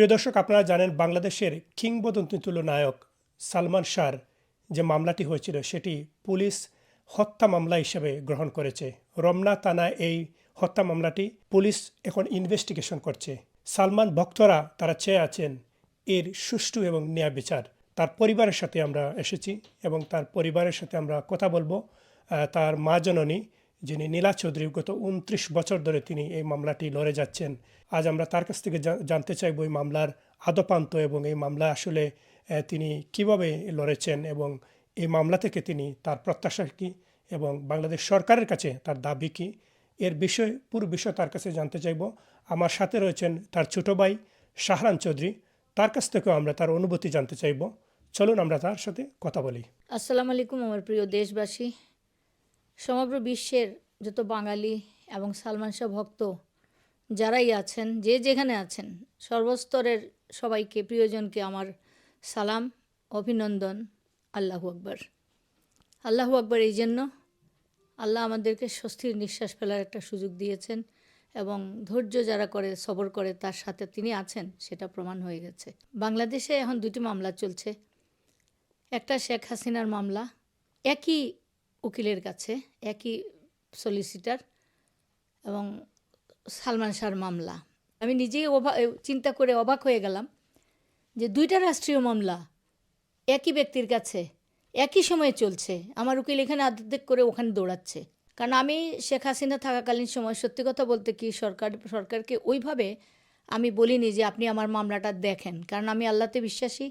প্রিয় দর্শক, আপনারা জানেন বাংলাদেশের কিংবদন্তি নায়ক সালমান শাহর যে মামলাটি হয়েছিল, সেটি পুলিশ হত্যা মামলা হিসেবে গ্রহণ করেছে। রমনা থানায় এই হত্যা মামলাটি পুলিশ এখন ইনভেস্টিগেশন করছে। সালমান ভক্তরা তারা চেয়ে আছেন এর সুষ্ঠু এবং ন্যায় বিচার। তার পরিবারের সাথে আমরা এসেছি এবং তার পরিবারের সাথে আমরা কথা বলব। তার মা জননী যিনি নীলা চৌধুরী গত উনত্রিশ বছর ধরে তিনি এই মামলাটি লড়ে যাচ্ছেন। আজ আমরা তার কাছ থেকে জানতে চাইব এই মামলার আদপান্ত এবং এই মামলা আসলে তিনি কীভাবে লড়েছেন এবং এই মামলা থেকে তিনি তার প্রত্যাশা কী এবং বাংলাদেশ সরকারের কাছে তার দাবি কী এর বিষয়, পুরো বিষয় তার কাছে জানতে চাইব। আমার সাথে রয়েছেন তার ছোট ভাই শাহরান চৌধুরী। তার কাছ থেকেও আমরা তার অনুভূতি জানতে চাইব। চলুন আমরা তার সাথে কথা বলি। আসসালামু আলাইকুম আমার প্রিয় দেশবাসী। সমগ্র বিশ্বের যত বাঙালি এবং সালমান শাহ ভক্ত যারাই আছেন, যে যেখানে আছেন, সর্বস্তরের সবাইকে, প্রিয়জনকে আমার সালাম, অভিনন্দন। আল্লাহু আকবর। আল্লাহু আকবর এই জন্য আল্লাহ আমাদেরকে স্বস্তির নিঃশ্বাস ফেলার একটা সুযোগ দিয়েছেন এবং ধৈর্য যারা করে, সবর করে, তার সাথে তিনি আছেন, সেটা প্রমাণ হয়ে গেছে। বাংলাদেশে এখন দুটি মামলা চলছে। একটা শেখ হাসিনার মামলা। একই উকিলের কাছে, একই সলিসিটার এবং সালমান শাহর মামলা। আমি নিজেই অবাক চিন্তা করে অবাক হয়ে গেলাম যে দুইটা রাষ্ট্রীয় মামলা একই ব্যক্তির কাছে, একই সময়ে চলছে। আমার উকিল এখানে আর্ধেক করে ওখানে দৌড়াচ্ছে। কারণ আমি শেখ হাসিনা থাকাকালীন সময় সত্যি কথা বলতে কি সরকার, সরকারকে ওইভাবে আমি বলিনি যে আপনি আমার মামলাটা দেখেন। কারণ আমি আল্লাহতে বিশ্বাসী,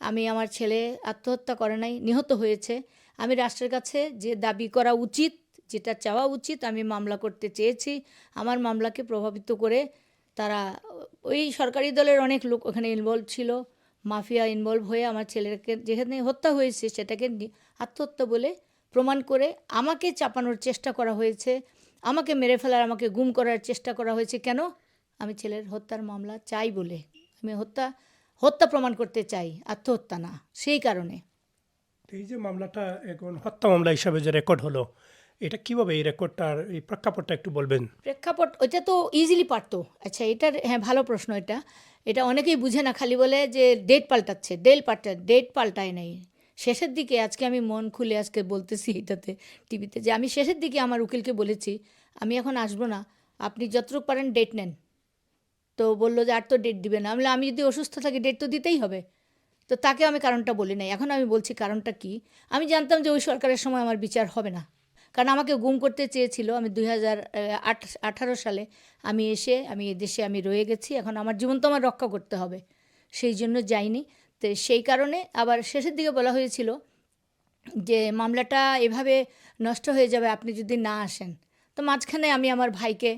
আমি আমার ছেলে আত্মহত্যা করে নাই, নিহত হয়েছে। আমি রাষ্ট্রের কাছে যে দাবি করা উচিত, যেটা চাওয়া উচিত, আমি মামলা করতে চেয়েছি। আমার মামলাকে প্রভাবিত করে তারা, ওই সরকারি দলের অনেক লোক ওখানে ইনভলভ ছিল। মাফিয়া ইনভলভ হয়ে আমার ছেলেকে, যেখানে হত্যা হয়েছে সেটাকে আত্মহত্যা বলে প্রমাণ করে আমাকে চাপানোর চেষ্টা করা হয়েছে। আমাকে মেরে ফেলার, আমাকে গুম করার চেষ্টা করা হয়েছে। কেন? আমি ছেলের হত্যার মামলা চাই বলে। আমি হত্যা হত্যা প্রমাণ করতে চাই, আত্মহত্যা না, সেই কারণে। এই যে মামলাটা এখন হত্যা মামলা হিসাবে যে রেকর্ড হলো, এটা কীভাবে এই রেকর্ডটার এই প্রেক্ষাপটটা একটু বলবেন? প্রেক্ষাপট, ওইটা তো ইজিলি পারতো। আচ্ছা এটার হ্যাঁ ভালো প্রশ্ন এটা। এটা অনেকেই বুঝে না খালি বলে যে ডেট পাল্টাচ্ছে ডেট পাল্টা ডেট পাল্টায় নাই। শেষের দিকে, আজকে আমি মন খুলে আজকে বলতেছি এটাতে টিভিতে যে আমি শেষের দিকে আমার উকিলকে বলেছি, আমি এখন আসব না। আপনি যতটুকু পারেন ডেট নেন। তো বলল যে আর তো ডেট দিবে না। আমি যদি অসুস্থ থাকি ডেট তো দিতেই হবে। তো তাকে আমি কারণটা বলি নাই। এখন আমি বলছি কারণটা কি? আমি জানতাম যে ওই সরকারের সময় আমার বিচার হবে না। কারণ আমাকে গুম করতে চেয়েছিল। আমি দুই হাজার আঠারো সালে আমি এসে, আমি দেশে আমি রয়ে গেছি। এখন আমার জীবন তো আমার রক্ষা করতে হবে। সেই জন্য যাইনি। তো সেই কারণে আবার শেষের দিকে বলা হয়েছিল যে মামলাটা এভাবে নষ্ট হয়ে যাবে, আপনি যদি না আসেন। তো মাঝখানে আমি আমার ভাইকে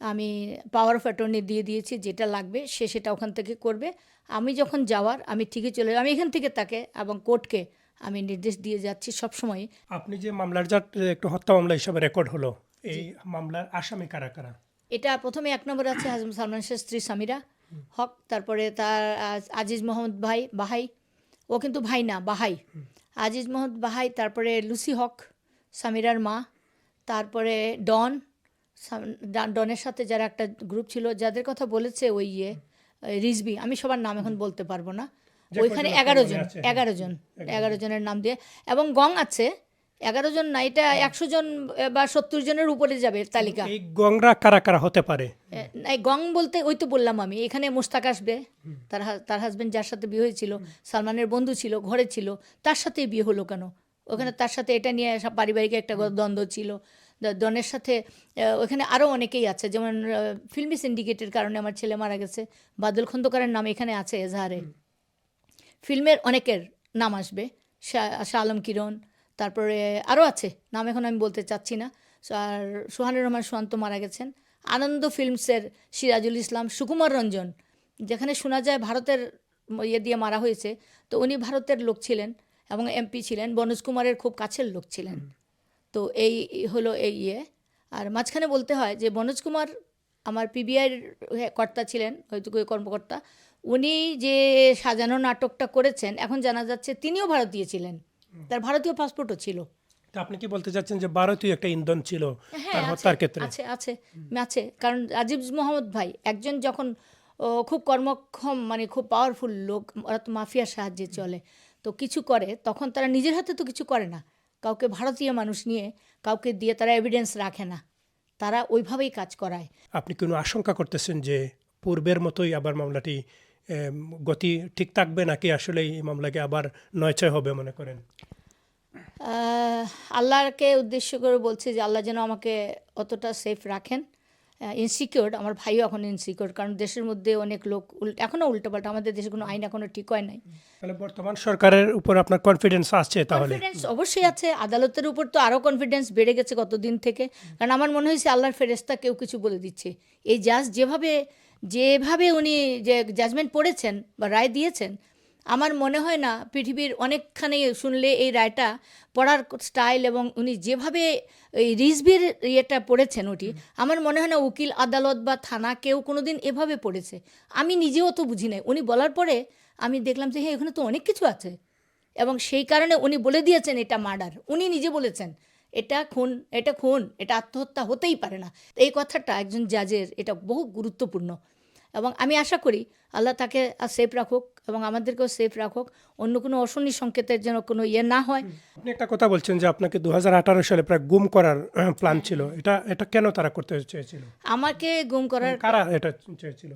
আমি পাওয়ার অফ অ্যাটর্নি দিয়ে দিয়েছি, যেটা লাগবে সে সেটা ওখান থেকে করবে। আমি যখন যাওয়ার আমি ঠিকই চলে আমি এখান থেকে তাকে এবং কোর্টকে আমি নির্দেশ দিয়ে যাচ্ছি সবসময় আপনি যে মামলার যা একটু হত্যা মামলা হিসাবে রেকর্ড হলো এই মামলার আসামি কারা কারা? এটা প্রথমে এক নম্বর আছে হাজম সালমান শাহ স্ত্রী সামিরা হক তারপরে তার আজ- আজিজ মোহাম্মদ ভাই বাহাই। ও কিন্তু ভাই না বাহাই। আজিজ মোহাম্মদ বাহাই তারপরে লুসি হক সামিরার মা তারপরে ডন ডনের সাথে যারা একটা গ্রুপ ছিল যাদের কথা বলেছে ওই ইয়ে। রিজবি আমি সবার নাম এখন বলতে পারব না। ওইখানে এগারো জন এগারো জন এগারো জনের নাম দিয়ে। এবং গং আছে এগারো জন না এটা একশো জন বা সত্তর জনের উপরে যাবে তালিকা। এই গংরা কারা কারা হতে পারে? এই গং বলতে ওই তো বললাম আমি এখানে মোস্তাক আসবে তার তার হাজবেন্ড যার সাথে বিয়ে হয়েছিল সালমানের বন্ধু ছিল ঘরে ছিল তার সাথেই বিয়ে হলো কেন? ওখানে তার সাথে এটা নিয়ে পারিবারিক একটা দ্বন্দ্ব ছিল। দ- ডনের সাথে ওখানে আরও অনেকেই আছে। যেমন ফিল্মি সিন্ডিকেটের কারণে আমার ছেলে মারা গেছে। বাদল খন্দকারের নাম এখানে আছে এজাহারে। ফিল্মের অনেকের নাম আসবে। শাহ আলম কিরণ তারপরে আরও আছে। নাম এখন আমি বলতে চাচ্ছি না। আর সোহানুর রহমান সোহান্ত মারা গেছেন। আনন্দ ফিল্মসের সিরাজুল ইসলাম সুকুমার রঞ্জন যেখানে শোনা যায় ভারতের ইয়ে দিয়ে মারা হয়েছে। তো উনি ভারতের লোক ছিলেন এবং এমপি ছিলেন। বনোজ কুমারের খুব কাছের লোক ছিলেন। তো এই হলো এই ইয়ে। আর মাঝখানে বলতে হয় যে মনোজ কুমার আমার পিবিআইয়ের কর্তা ছিলেন হয়তো কর্মকর্তা। উনি যে সাজানো নাটকটা করেছেন এখন জানা যাচ্ছে তিনিও ভারতীয় ছিলেন। তার ভারতীয় পাসপোর্টও ছিল। তা আপনি কি বলতে চাচ্ছেন যে ভারতীয় একটা ইন্ধন ছিল হ্যাঁ তার হত্যার ক্ষেত্রে? আছে আছে আছে। কারণ রাজীব মোহাম্মদ ভাই একজন যখন খুব কর্মক্ষম মানে খুব পাওয়ারফুল লোক ওরা তো মাফিয়ার সাহায্যে চলে। তো কিছু করে তখন তারা নিজের হাতে তো কিছু করে না। কাউকে ভারতীয় মানুষ নিয়ে কাউকে দিয়ে তারা এভিডেন্স রাখে না। তারা ওইভাবেই কাজ করায়। আপনি কোনো আশঙ্কা করতেছেন যে পূর্বের মতোই আবার মামলাটি গতি ঠিক থাকবে নাকি আসলে এই মামলাকে আবার নয়চয় হবে মনে করেন? আল্লাহকে উদ্দেশ্য করে বলছি যে আল্লাহ যেন আমাকে অতটা সেফ রাখেন। ইনসিকিউর আমার ভাইও এখন ইনসিকিউর কারণ দেশের মধ্যে অনেক লোক উল্ট এখনও উল্টোপাল্টা আমাদের দেশে কোনো আইন এখনও ঠিক হয় নাই। তাহলে বর্তমান সরকারের উপর আপনার কনফিডেন্স আছে তাহলে? কনফিডেন্স অবশ্যই আছে আদালতের উপর তো আরও কনফিডেন্স বেড়ে গেছে কতদিন থেকে। কারণ আমার মনে হয়েছে আল্লাহর ফেরেস্তা কেউ কিছু বলে দিচ্ছে। এই জাজ যেভাবে যেভাবে উনি যে জাজমেন্ট পড়েছেন বা রায় দিয়েছেন আমার মনে হয় না পৃথিবীর অনেকখানি শুনলে এই রায়টা পড়ার স্টাইল এবং উনি যেভাবে এই রিজভির ইয়েটা পড়েছেন ওটি আমার মনে হয় না উকিল আদালত বা থানা কেউ কোনোদিন এভাবে পড়েছে। আমি নিজেও তো বুঝি নাই। উনি বলার পরে আমি দেখলাম যে হ্যাঁ এখানে তো অনেক কিছু আছে। এবং সেই কারণে উনি বলে দিয়েছেন এটা মার্ডার। উনি নিজে বলেছেন এটা খুন এটা খুন এটা আত্মহত্যা হতেই পারে না। এই কথাটা একজন জাজের এটা বহু গুরুত্বপূর্ণ। এবং আমি আশা করি আল্লাহ তাকে সেফ রাখুক। এবং আমাদেরকেও সেফ রাখুক। অন্য কোনো অশনি সংকেতের যেন কোনো ইয়ে না হয়। আপনি একটা কথা বলছেন যে আপনাকে দু হাজার আঠারো সালে প্রায় গুম করার প্ল্যান ছিল। এটা এটা কেন তারা করতে চেয়েছিল? আমাকে গুম করার কারা এটা চেয়েছিল?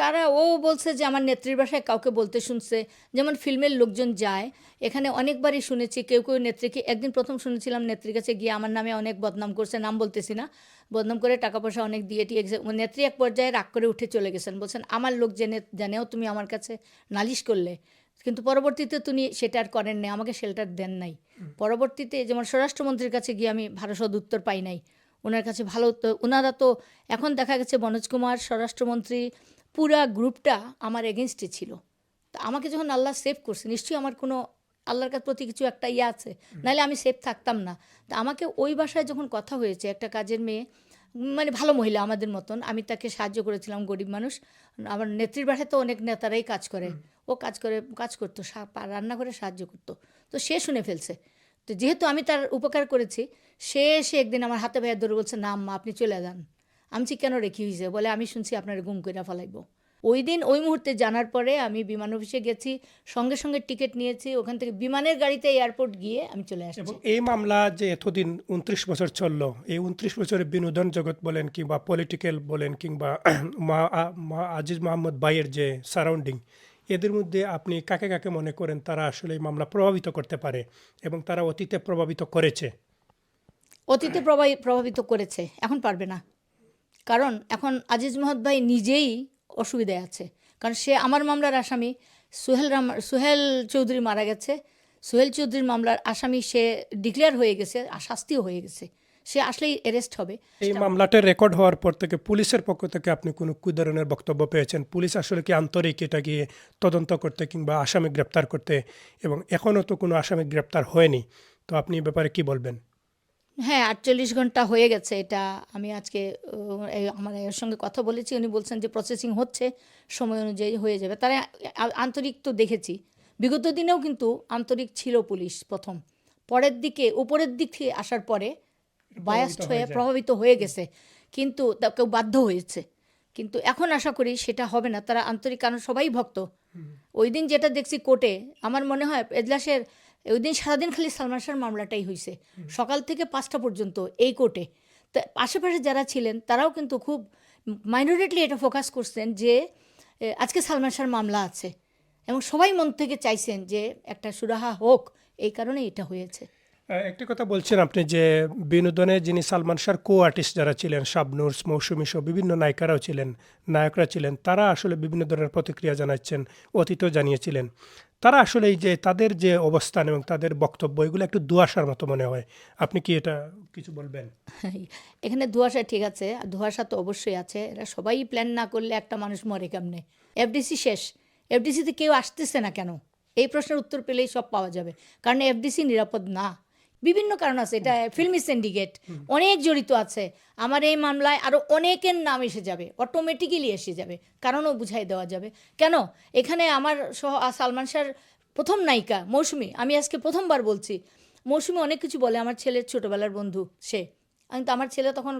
কারা? ও বলছে যে আমার নেত্রীর বাসায় কাউকে বলতে শুনছে। যেমন ফিল্মের লোকজন যায় এখানে অনেকবারই শুনেছি কেউ কেউ নেত্রীকে একদিন প্রথম শুনেছিলাম নেত্রীর কাছে গিয়ে আমার নামে অনেক বদনাম করছে নাম বলতেছি না। বদনাম করে টাকা পয়সা অনেক দিয়ে টিয়ে গেছে ও নেত্রী এক পর্যায়ে রাগ করে উঠে চলে গেছেন। বলছেন, আমার লোক জেনে, জানেও তুমি আমার কাছে নালিশ করলে। কিন্তু পরবর্তীতে তিনি সেটা আর করেন নাই, আমাকে শেল্টার দেন নাই। পরবর্তীতে যেমন স্বরাষ্ট্রমন্ত্রীর কাছে গিয়ে আমি ভারসদ উত্তর পাই নাই। ওনার কাছে ভালো উত্তর ওনারা তো এখন দেখা গেছে মনোজ কুমার, স্বরাষ্ট্রমন্ত্রী, পুরা গ্রুপটা আমার এগেনস্টে ছিল। তা আমাকে যখন আল্লাহ সেভ করছে, নিশ্চয়ই আমার কোনো আল্লাহর কাছ প্রতি কিছু একটা ইয়ে আছে, নাহলে আমি সেফ থাকতাম না। তা আমাকে ওই বাসায় যখন কথা হয়েছে, একটা কাজের মেয়ে মানে ভালো মহিলা আমাদের মতন, আমি তাকে সাহায্য করেছিলাম, গরিব মানুষ, আমার নেত্রীর বাসায় তো অনেক নেতারাই কাজ করে, ও কাজ করে, কাজ করতো রান্না করে সাহায্য করতো। তো সে শুনে ফেলছে। তো যেহেতু আমি তার উপকার করেছি, সে এসে একদিন আমার হাতে ভাইয়ের ধরে বলছে, না আম্মা আপনি চলে যান। আমি কেন রেখি হয়েছে? বলে, আমি শুনছি আপনার গুম করে ফেলাইবো। ওই দিন ওই মুহূর্তে জানার পরে আমি বিমান অফিসে গেছি সঙ্গে সঙ্গে টিকিট নিয়েছি ওখান থেকে বিমানের গাড়িতে এয়ারপোর্ট গিয়ে আমি চলে আসছি। এবং এই মামলা যে এতদিন উনত্রিশ বছর চলল এই উনত্রিশ বছরে বিনোদন জগৎ বলেন কিংবা পলিটিক্যাল বলেন কিংবা মা মা আজিজ মোহাম্মদ বাইয়ের যে সারাউন্ডিং এদের মধ্যে আপনি কাকে কাকে মনে করেন তারা আসলে এই মামলা প্রভাবিত করতে পারে এবং তারা অতীতে প্রভাবিত করেছে? অতীতে প্রভাবি- প্রভাবিত করেছে এখন পারবে না। কারণ এখন আজিজ মহৎ ভাই নিজেই অসুবিধায় আছে। কারণ সে আমার মামলার আসামি সোহেল রাম সোহেল চৌধুরী মারা গেছে। সোহেল চৌধুরীর মামলার আসামি সে ডিক্লেয়ার হয়ে গেছে আর শাস্তিও হয়ে গেছে। সে আসলেই অ্যারেস্ট হবে। এই মামলাটা রেকর্ড হওয়ার পর থেকে পুলিশের পক্ষ থেকে আপনি কোনো কি ধরনের বক্তব্য পেয়েছেন? পুলিশ আসলে কি আন্তরিক এটা গিয়ে তদন্ত করতে কিংবা আসামি গ্রেপ্তার করতে? এবং এখনও তো কোনো আসামি গ্রেপ্তার হয়নি। তো আপনি এ ব্যাপারে কি বলবেন? হ্যাঁ আটচল্লিশ ঘণ্টা হয়ে গেছে এটা। আমি আজকে আমার এর সঙ্গে কথা বলেছি। উনি বলছেন যে প্রসেসিং হচ্ছে সময় অনুযায়ী হয়ে যাবে। তারা আন্তরিক তো দেখেছি। বিগত দিনেও কিন্তু আন্তরিক ছিল পুলিশ প্রথম। পরের দিকে উপরের দিক থেকে আসার পরে বায়াস্ট হয়ে প্রভাবিত হয়ে গেছে। কিন্তু তা কেউ বাধ্য হয়েছে। কিন্তু এখন আশা করি সেটা হবে না। তারা আন্তরিক কারণ সবাই ভক্ত। ওই দিন যেটা দেখছি কোর্টে আমার মনে হয় এজলাসের ওই দিন সারাদিন খালি সালমান শাহর মামলাটাই হয়েছে সকাল থেকে পাঁচটা পর্যন্ত এই কোর্টে। তা আশেপাশে যারা ছিলেন, তারাও কিন্তু খুব মাইনরিটলি এটা ফোকাস করছেন যে আজকে সালমান শাহর মামলা আছে। এবং সবাই মন থেকে চাইছেন যে, একটা সুরাহা হোক, এই কারণে এটা হয়েছে। একটি কথা বলছেন আপনি যে, বিনোদনে যিনি সালমান শাহর কো আর্টিস্ট যারা ছিলেন, শাবনুর, মৌসুমী সহ বিভিন্ন নায়িকারাও ছিলেন, নায়করা ছিলেন, তারা আসলে বিভিন্ন ধরনের প্রতিক্রিয়া জানাচ্ছেন, অতীতও জানিয়েছিলেন। তারা আসলে এই যে তাদের যে অবস্থান এবং তাদের বক্তব্য, এগুলো একটু দুয়াশার মতো মনে হয়। আপনি কি এটা কিছু বলবেন? এখানে দুয়াশা ঠিক আছে দুয়াশা তো অবশ্যই আছে। এরা সবাই প্ল্যান না করলে একটা মানুষ মরে কেমনে? এফডিসি শেষ। এফডিসিতে কেউ আসতেছে না কেন? এই প্রশ্নের উত্তর পেলেই সব পাওয়া যাবে। কারণ এফডিসি নিরাপদ না। বিভিন্ন কারণ আছে। এটা ফিল্মি সিন্ডিকেট অনেক জড়িত আছে। আমার এই মামলায় আরও অনেকের নাম এসে যাবে। অটোমেটিক্যালি এসে যাবে। কারণও বুঝাই দেওয়া যাবে। কেন? এখানে আমার সহ সালমান শাহর প্রথম নায়িকা মৌসুমি আমি আজকে প্রথমবার বলছি। মৌসুমি অনেক কিছু বলে। আমার ছেলের ছোটোবেলার বন্ধু সে। আমি তো আমার ছেলে তখন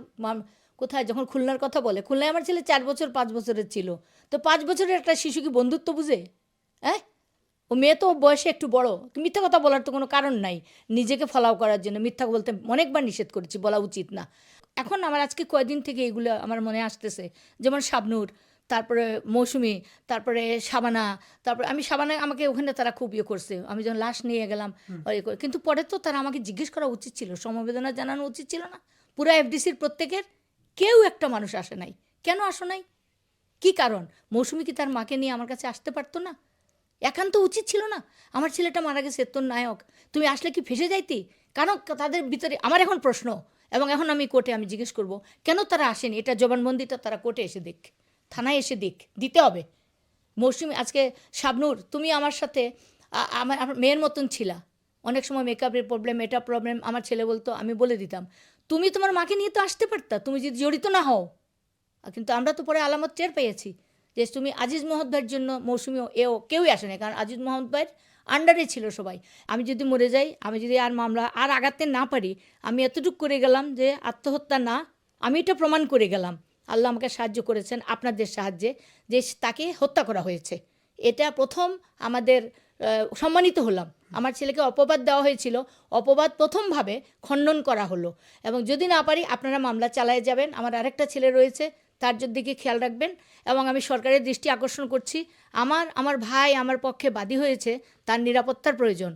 কোথায় যখন খুলনার কথা বলে খুলনায় আমার ছেলে চার বছর পাঁচ বছরের ছিল। তো পাঁচ বছরের একটা শিশু কি বন্ধুত্ব বুঝে? হ্যাঁ ও মেয়ে তো বয়সে একটু বড়। মিথ্যা কথা বলার তো কোনো কারণ নাই। নিজেকে ফলাও করার জন্য মিথ্যা বলতে অনেকবার নিষেধ করেছি বলা উচিত না। এখন আমার আজকে কয়দিন থেকে এগুলো আমার মনে আসতেছে যেমন শাবনূর তারপরে মৌসুমি তারপরে সাবানা তারপরে আমি সাবানা আমাকে ওখানে তারা খুব ইয়ে করছে। আমি যখন লাশ নিয়ে গেলাম কিন্তু পরে তো তারা আমাকে জিজ্ঞেস করা উচিত ছিল সমবেদনা জানানো উচিত ছিল না। পুরো এফডিসির প্রত্যেকের কেউ একটা মানুষ আসে নাই। কেন আসো নাই? কি কারণ? মৌসুমি কি তার মাকে নিয়ে আমার কাছে আসতে পারতো না? একান্ত উচিত ছিল না। আমার ছেলেটা মারা গেছে, তোর নায়ক। তুমি আসলে কি ফেসে যাইতি? কারণ তাদের ভিতরে আমার এখন প্রশ্ন, এবং এখন আমি কোর্টে আমি জিজ্ঞেস করব, কেন তারা আসেনি? এটা জবানবন্দিটা তারা কোর্টে এসে দেখ, থানায় এসে দেখ, দিতে হবে। মৌসুমি, আজকে শাবনুর, তুমি আমার সাথে আমার মেয়ের মতন ছিলা। অনেক সময় মেকআপের প্রবলেম এটা প্রবলেম আমার ছেলে বলতো, আমি বলে দিতাম, তুমি তোমার মাকে নিয়ে তো আসতে পারতা, তুমি যদি জড়িত না হও। কিন্তু আমরা তো পরে আলামত টের পেয়েছি। যে তুমি আজিজ মোহাম্মদ ভাইয়ের জন্য মৌসুমি এও কেউই আসেনি, কারণ আজিজ মোহাম্মদ ভাইয়ের আন্ডারে ছিল সবাই। আমি যদি মরে যাই, আমি যদি আর মামলা আর আগাতে না পারি, আমি এতটুকু করে গেলাম যে আত্মহত্যা না, আমি এটা প্রমাণ করে গেলাম। আল্লাহ আমাকে সাহায্য করেছেন আপনাদের সাহায্যে যে তাকে হত্যা করা হয়েছে। এটা প্রথম আমাদের সম্মানিত হলাম। আমার ছেলেকে অপবাদ দেওয়া হয়েছিল। অপবাদ প্রথমভাবে খণ্ডন করা হলো। এবং যদি না পারি, আপনারা মামলা চালায় যাবেন। আমার আরেকটা ছেলে রয়েছে তার দিকে খেয়াল রাখবেন এবং আমি সরকারের দৃষ্টি আকর্ষণ করছি। আমার আমার ভাই আমার পক্ষে বাদী হয়েছে, তার নিরাপত্তার প্রয়োজন।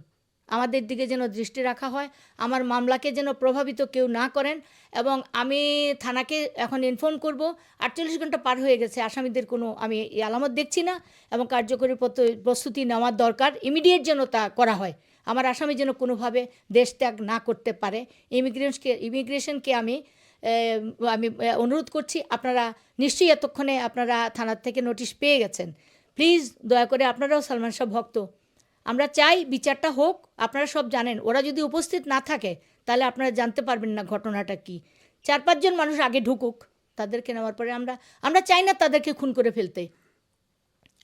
আমাদের দিকে যেন দৃষ্টি রাখা হয়, আমার মামলাকে যেন প্রভাবিত কেউ না করেন এবং আমি থানাকে এখন ইনফর্ম করব। আটচল্লিশ ঘণ্টা পার হয়ে গেছে, আসামিদের কোনো আমি আলামত দেখছি না এবং কার্যকরী প্রস্তুতি নেওয়ার দরকার ইমিডিয়েট যেন তা করা হয়। আমার আসামি যেন কোনোভাবে দেশ ত্যাগ না করতে পারে। ইমিগ্রেশনকে ইমিগ্রেশনকে আমি আমি অনুরোধ করছি, আপনারা নিশ্চয়ই এতক্ষণে আপনারা থানার থেকে নোটিশ পেয়ে গেছেন। প্লিজ দয়া করে আপনারাও সালমান শাহ ভক্ত। আমরা চাই বিচারটা হোক, আপনারা সব জানেন। ওরা যদি উপস্থিত না থাকে, তাহলে আপনারা জানতে পারবেন না ঘটনাটা কি। চার পাঁচজন মানুষ আগে ঢুকুক, তাদেরকে নেওয়ার পরে আমরা আমরা চাই না তাদেরকে খুন করে ফেলতে।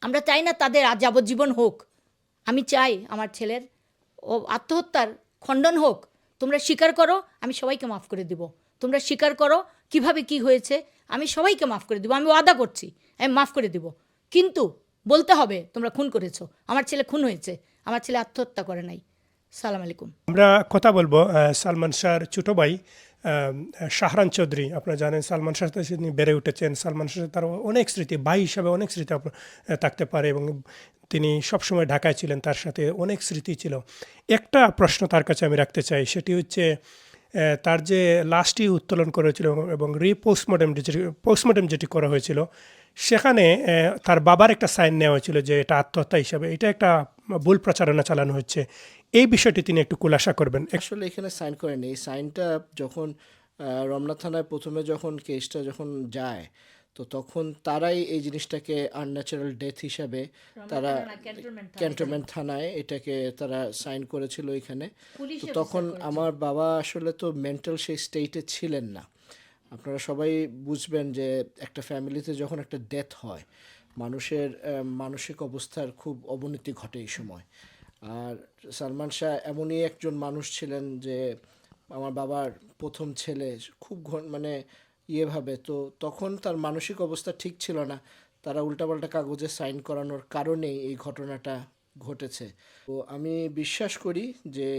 আমরা চাই না তাদের যাবজ্জীবন হোক। আমি চাই আমার ছেলের ও আত্মহত্যার খণ্ডন হোক। তোমরা স্বীকার করো, আমি সবাইকে মাফ করে দিব। তোমরা স্বীকার করো কীভাবে কি হয়েছে, আমি সবাইকে মাফ করে দিব, আমি ওয়াদা করছি, আমি মাফ করে দিব। কিন্তু বলতে হবে, তোমরা খুন করেছ, আমার ছেলে খুন হয়েছে, আমার ছেলে আত্মহত্যা করে নাই। সালাম আলাইকুম। আমরা কথা বলব সালমান শাহর ছোটো ভাই শাহরান চৌধুরী। আপনারা জানেন সালমান শাহ সাথে তিনি বেড়ে উঠেছেন। সালমান শাহ তার অনেক স্মৃতি, ভাই হিসাবে অনেক স্মৃতি থাকতে পারে এবং তিনি সবসময় ঢাকায় ছিলেন, তার সাথে অনেক স্মৃতি ছিল। একটা প্রশ্ন তার কাছে আমি রাখতে চাই, সেটি হচ্ছে তার যে লাশটি উত্তোলন করেছিল এবং রিপোস্টমর্টম যেটি, পোস্টমর্টম যেটি করা হয়েছিল, সেখানে তার বাবার একটা সাইন নেওয়া হয়েছিল যে এটা আত্মহত্যা হিসাবে। এটা একটা ভুল প্রচারণা চালানো হচ্ছে। এই বিষয়টি তিনি একটু খুলাসা করবেন। আসলে এখানে সাইন করেন এই সাইনটা যখন রমনা থানায় প্রথমে যখন কেসটা যখন যায় তো তখন তারাই এই জিনিসটাকে আনন্যাচারাল ডেথ হিসাবে তারা ক্যান্টনমেন্ট থানায়। এটাকে তারা সাইন করেছিল এখানে তো তখন আমার বাবা আসলে তো মেন্টাল সেই স্টেটে ছিলেন না। আপনারা সবাই বুঝবেন যে একটা ফ্যামিলিতে যখন একটা ডেথ হয় মানুষের মানসিক অবস্থার খুব অবনতি ঘটে এই সময়। আর সালমান শাহ এমনই একজন মানুষ ছিলেন যে আমার বাবার প্রথম ছেলে খুব ঘন- মানে ইয়েভাবে তো তখন তার মানসিক অবস্থা ঠিক ছিল না। তারা উল্টাপাল্টা কাগজে সাইন করানোর কারণেই এই ঘটনাটা ঘটেছে। তো আমি বিশ্বাস করি যে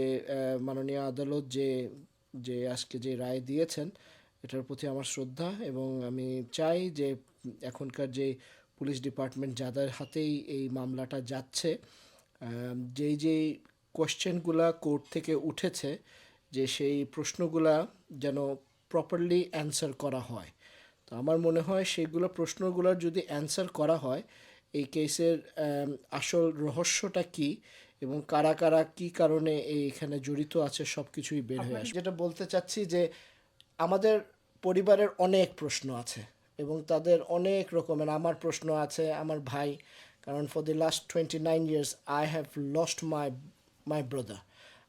মাননীয় আদালত যে যে আজকে যে রায় দিয়েছেন, এটার প্রতি আমার শ্রদ্ধা এবং আমি চাই যে, এখনকার যে পুলিশ ডিপার্টমেন্ট যাদের হাতেই এই মামলাটা যাচ্ছে যেই যেই কোশ্চেনগুলা কোর্ট থেকে উঠেছে, যে সেই প্রশ্নগুলা যেন প্রপারলি অ্যান্সার করা হয়। তো আমার মনে হয় সেইগুলো প্রশ্নগুলোর যদি অ্যান্সার করা হয় এই কেসের আসল রহস্যটা কি এবং কারা কারা কি কারণে এই এখানে জড়িত আছে সব কিছুই বের হয়ে আসে যেটা বলতে চাচ্ছি যে আমাদের পরিবারের অনেক প্রশ্ন আছে এবং তাদের অনেক রকমের আমার প্রশ্ন আছে আমার ভাই কারণ for the last twenty nine years I have lost my my brother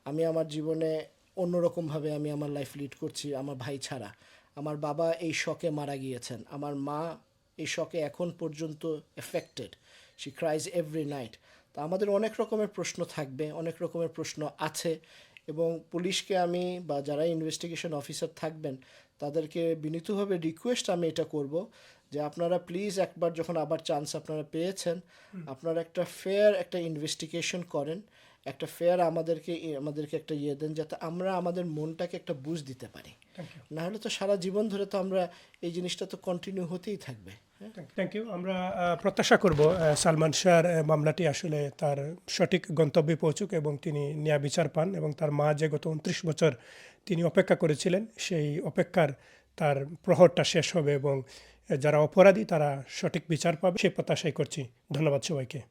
আমি আমার জীবনে অন্যরকমভাবে আমি আমার লাইফ লিড করছি আমার ভাই ছাড়া। আমার বাবা এই শকে মারা গিয়েছেন। আমার মা এই শকে এখন পর্যন্ত affected she cries every night তো আমাদের অনেক রকমের প্রশ্ন থাকবে অনেক রকমের প্রশ্ন আছে এবং পুলিশকে আমি বা যারা ইনভেস্টিগেশন অফিসার থাকবেন তাদেরকে বিনীতভাবে রিকোয়েস্ট আমি এটা করব যে আপনারা প্লিজ একবার যখন আবার চান্স আপনারা পেয়েছেন আপনারা একটা ফেয়ার একটা ইনভেস্টিগেশন করেন একটা ফেয়ার আমাদেরকে আমাদেরকে একটা ইয়ে দেন যাতে আমরা আমাদের মনটাকে একটা বুঝ দিতে পারি। না হলে তো সারা জীবন ধরে তো আমরা এই জিনিসটা তো কন্টিনিউ হতেই থাকবে। থ্যাংক ইউ আমরা প্রত্যাশা করব সালমান শাহর মামলাটি আসলে তার সঠিক গন্তব্যে পৌঁছুক এবং তিনি ন্যায় বিচার পান এবং তার মা যে গত উনত্রিশ বছর তিনি অপেক্ষা করেছিলেন সেই অপেক্ষার তার প্রহরটা শেষ হবে এবং যারা অপরাধী তারা সঠিক বিচার পাবে। সেই প্রত্যাশাই করছি। ধন্যবাদ সবাইকে।